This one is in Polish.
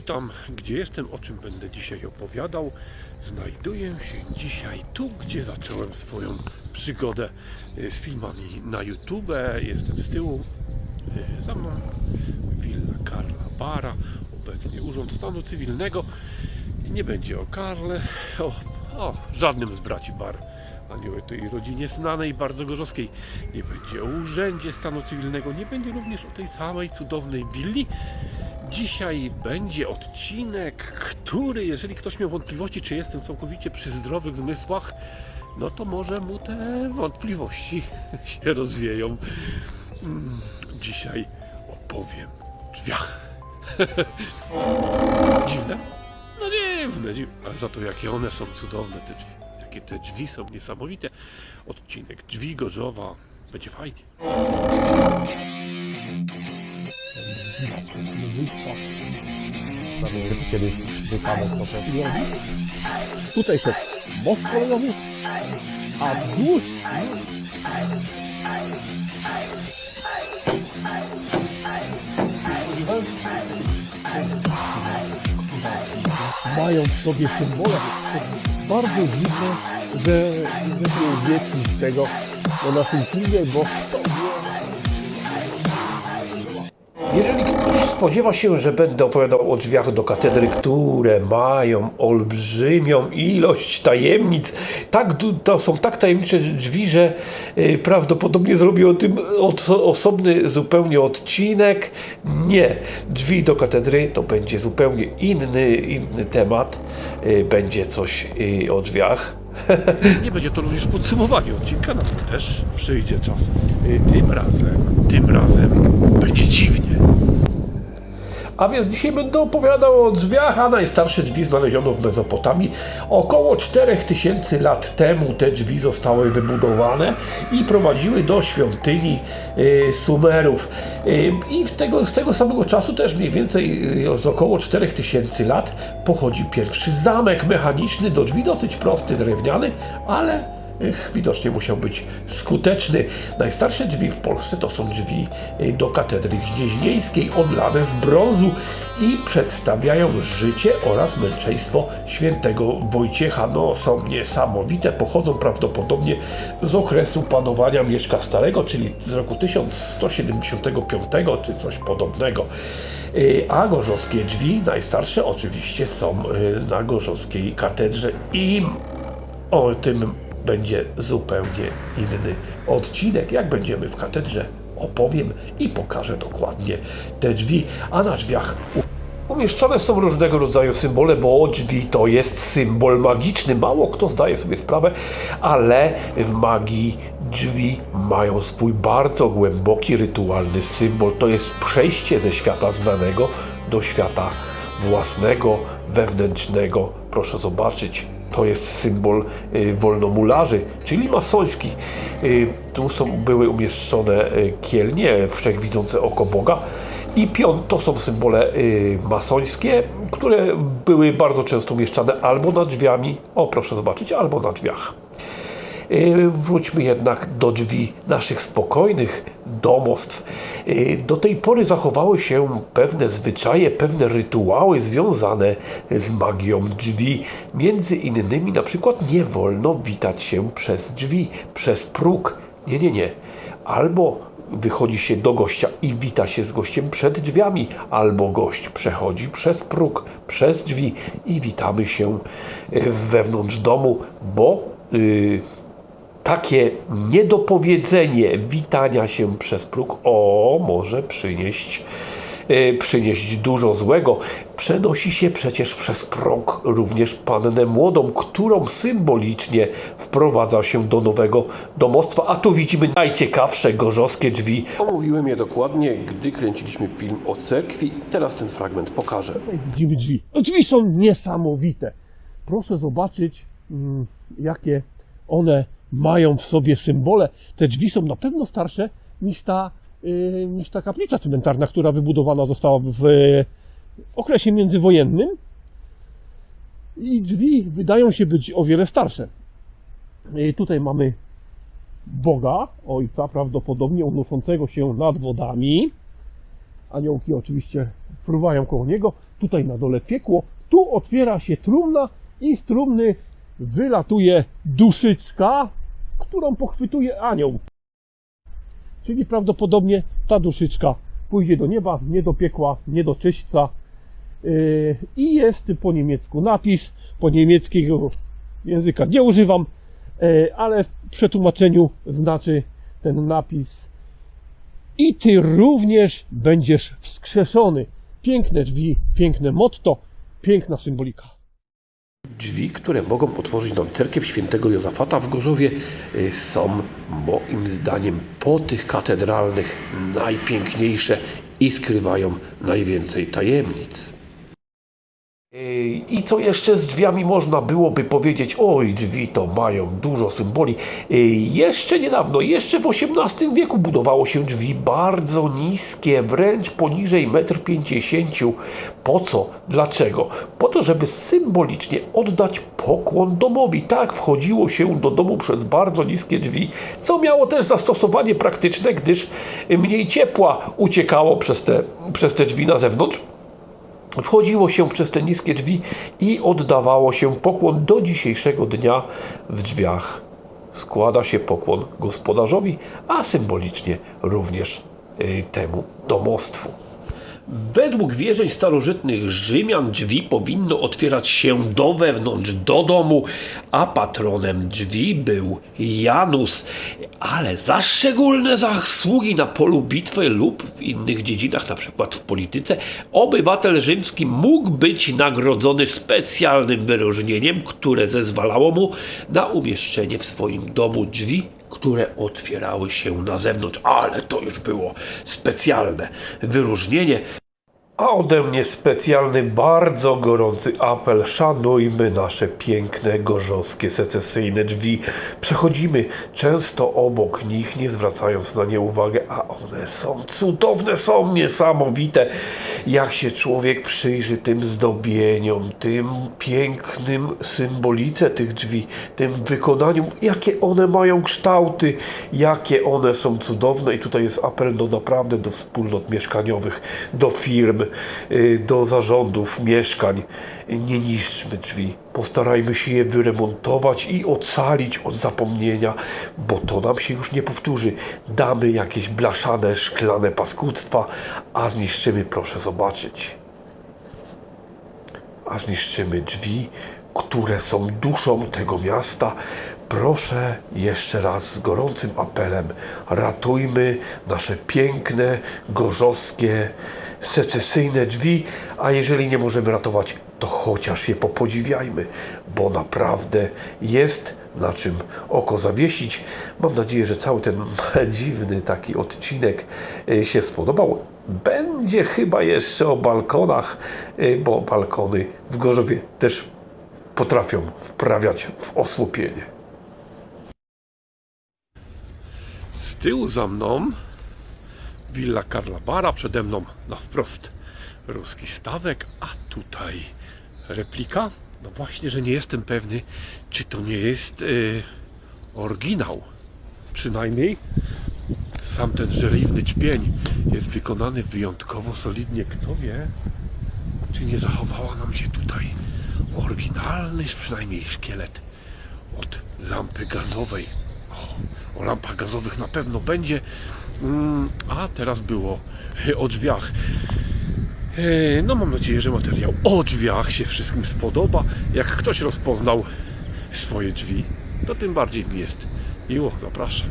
witam. Gdzie jestem, o czym będę dzisiaj opowiadał? Znajduję się dzisiaj tu, gdzie zacząłem swoją przygodę z filmami na YouTube. Jestem z tyłu. y, Za mną willa Karla Bara, obecnie Urząd Stanu Cywilnego. Nie będzie o Karle, o, o żadnym z braci Bar, ani o tej rodzinie znanej, bardzo gorzowskiej. Nie będzie o Urzędzie Stanu Cywilnego, nie będzie również o tej samej cudownej willi. Dzisiaj będzie odcinek, który, jeżeli ktoś miał wątpliwości, czy jestem całkowicie przy zdrowych zmysłach, no to może mu te wątpliwości się rozwieją. Mm, Dzisiaj opowiem o drzwiach. Dziwne? No dziwne, dziwne, ale za to jakie one są cudowne te drzwi. Jakie te drzwi są niesamowite. Odcinek Drzwi Gorzowa będzie fajnie. Nawet kiedyś wypadek po prostu. Tutaj szedł most kolejowy, a wzdłuż mają w sobie symbole. Bardzo dziwne, że nie było uwiecznić tego na naszym filmie, bo to spodziewa się, że będę opowiadał o drzwiach do katedry, które mają olbrzymią ilość tajemnic, tak, to są tak tajemnicze drzwi, że y, prawdopodobnie zrobię o tym oso- osobny zupełnie odcinek. Nie, drzwi do katedry to będzie zupełnie inny, inny temat. Y, Będzie coś y, o drzwiach. Nie będzie to również podsumowanie odcinka, na to też przyjdzie czas. Tym razem, tym razem będzie dziwnie. A więc dzisiaj będę opowiadał o drzwiach, a najstarsze drzwi znaleziono w Mezopotamii. Około 4000 lat temu te drzwi zostały wybudowane i prowadziły do świątyni y, Sumerów. Y, I tego, z tego samego czasu też mniej więcej y, z około 4000 lat pochodzi pierwszy zamek mechaniczny do drzwi, dosyć prosty, drewniany, ale Widocznie musiał być skuteczny. Najstarsze drzwi w Polsce to są drzwi y, do katedry gnieźnieńskiej, odlane z brązu i przedstawiają życie oraz męczeństwo świętego Wojciecha. No, są niesamowite, pochodzą prawdopodobnie z okresu panowania Mieszka Starego, czyli z roku 1175 czy coś podobnego. Y, A gorzowskie drzwi, najstarsze oczywiście są y, na gorzowskiej katedrze i o tym będzie zupełnie inny odcinek. Jak będziemy w katedrze, opowiem i pokażę dokładnie te drzwi, a na drzwiach umieszczone są różnego rodzaju symbole, bo drzwi to jest symbol magiczny. Mało kto zdaje sobie sprawę, ale w magii drzwi mają swój bardzo głęboki rytualny symbol. To jest przejście ze świata znanego do świata własnego, wewnętrznego. Proszę zobaczyć, to jest symbol y, wolnomularzy, czyli masońskich. Y, tu są, były umieszczone y, kielnie, wszechwidzące oko Boga. I pion to są symbole masońskie, które były bardzo często umieszczane albo nad drzwiami, o proszę zobaczyć, albo na drzwiach. Y, Wróćmy jednak do drzwi naszych spokojnych domostw. Y, Do tej pory zachowały się pewne zwyczaje, pewne rytuały związane z magią drzwi. Między innymi na przykład nie wolno witać się przez drzwi, przez próg. Nie, nie, nie. Albo wychodzi się do gościa i wita się z gościem przed drzwiami, albo gość przechodzi przez próg, przez drzwi i witamy się y, wewnątrz domu, bo y, takie niedopowiedzenie witania się przez próg o może przynieść e, przynieść dużo złego. Przenosi się przecież przez próg również pannę młodą, którą symbolicznie wprowadza się do nowego domostwa. A tu widzimy najciekawsze gorzowskie drzwi. Omówiłem je dokładnie, gdy kręciliśmy film o cerkwi. Teraz ten fragment pokażę. Tutaj widzimy drzwi. Drzwi są niesamowite. Proszę zobaczyć, mm, jakie one mają w sobie symbole. Te drzwi są na pewno starsze niż ta, y, niż ta kaplica cmentarna, która wybudowana została w, okresie międzywojennym. I drzwi wydają się być o wiele starsze. Y, tutaj mamy Boga, Ojca prawdopodobnie unoszącego się nad wodami. Aniołki oczywiście fruwają koło niego. Tutaj na dole piekło. Tu otwiera się trumna i z trumny wylatuje duszyczka, którą pochwytuje anioł. Czyli prawdopodobnie ta duszyczka pójdzie do nieba, nie do piekła, nie do czyśćca. Yy, I jest po niemiecku napis. Po niemieckiego języka nie używam, yy, ale w przetłumaczeniu znaczy ten napis i ty również będziesz wskrzeszony. Piękne drzwi, piękne motto, piękna symbolika. Drzwi, które mogą otworzyć nam cerkiew świętego Jozafata w Gorzowie, y, są moim zdaniem po tych katedralnych najpiękniejsze i skrywają najwięcej tajemnic. I co jeszcze z drzwiami można byłoby powiedzieć? Oj, drzwi to mają dużo symboli. Yy, Jeszcze niedawno, jeszcze w XVIII wieku budowało się drzwi bardzo niskie, wręcz poniżej 1,50 m. Po co? Dlaczego? Po to, żeby symbolicznie oddać pokłon domowi. Tak, wchodziło się do domu przez bardzo niskie drzwi, co miało też zastosowanie praktyczne, gdyż mniej ciepła uciekało przez te, przez te drzwi na zewnątrz. Wchodziło się przez te niskie drzwi i oddawało się pokłon do dzisiejszego dnia w drzwiach. Składa się pokłon gospodarzowi, a symbolicznie również y, temu domostwu. Według wierzeń starożytnych Rzymian drzwi powinno otwierać się do wewnątrz, do domu, a patronem drzwi był Janus. Ale za szczególne zasługi na polu bitwy lub w innych dziedzinach, na przykład w polityce, obywatel rzymski mógł być nagrodzony specjalnym wyróżnieniem, które zezwalało mu na umieszczenie w swoim domu drzwi które otwierały się na zewnątrz, ale to już było specjalne wyróżnienie. A ode mnie specjalny, bardzo gorący apel. Szanujmy nasze piękne, gorzowskie, secesyjne drzwi. Przechodzimy często obok nich, nie zwracając na nie uwagi, a one są cudowne, są niesamowite. Jak się człowiek przyjrzy tym zdobieniom, tym pięknym symbolice tych drzwi, tym wykonaniu, jakie one mają kształty, jakie one są cudowne. I tutaj jest apel do naprawdę do wspólnot mieszkaniowych, do firm, do zarządów mieszkań. Nie niszczmy drzwi. Postarajmy się je wyremontować i ocalić od zapomnienia, bo to nam się już nie powtórzy. Damy jakieś blaszane, szklane paskudztwa, a zniszczymy, proszę zobaczyć a zniszczymy drzwi, które są duszą tego miasta. Proszę jeszcze raz z gorącym apelem, ratujmy nasze piękne, gorzowskie, secesyjne drzwi, a jeżeli nie możemy ratować, to chociaż je popodziwiajmy, bo naprawdę jest na czym oko zawiesić. Mam nadzieję, że cały ten dziwny taki odcinek y, się spodobał. Będzie chyba jeszcze o balkonach, y, bo balkony w Gorzowie też potrafią wprawiać w osłupienie. Z tyłu za mną willa Karla Bara, przede mną na wprost ruski stawek, a tutaj replika. No właśnie, że nie jestem pewny, czy to nie jest y, oryginał. Przynajmniej sam ten żeliwny ćpień jest wykonany wyjątkowo solidnie. Kto wie, czy nie zachowała nam się tutaj oryginalny przynajmniej szkielet od lampy gazowej. O, o lampach gazowych na pewno będzie. Mm, A teraz było o drzwiach. E, No mam nadzieję, że materiał o drzwiach się wszystkim spodoba. Jak ktoś rozpoznał swoje drzwi, to tym bardziej mi jest miło. Zapraszam.